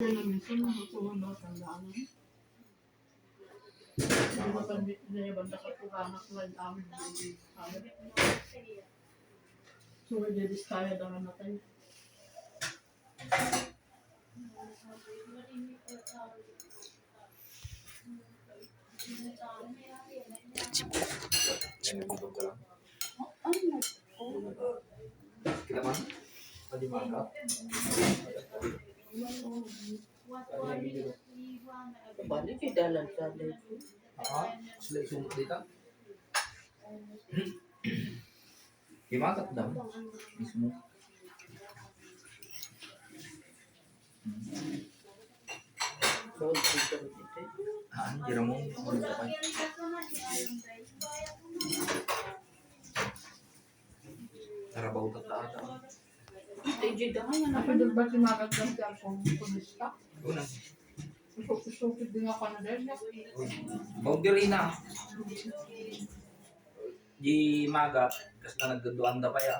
So. Nagugod ka lang. Ano na? Kita man? Pwede maka? Balik yung dalan sa. Ah, sila isumot dito. Gimakat daw. Dito. Ah, hindi mo. Pa? Tarabaw ka ata. Ay, dyan dahan yan. Ako doon ba simagat lang siya kung kumista? Una. Usok-usok din ako na din. Boundary na. Di magat. Kasi na nagduanda pa ya.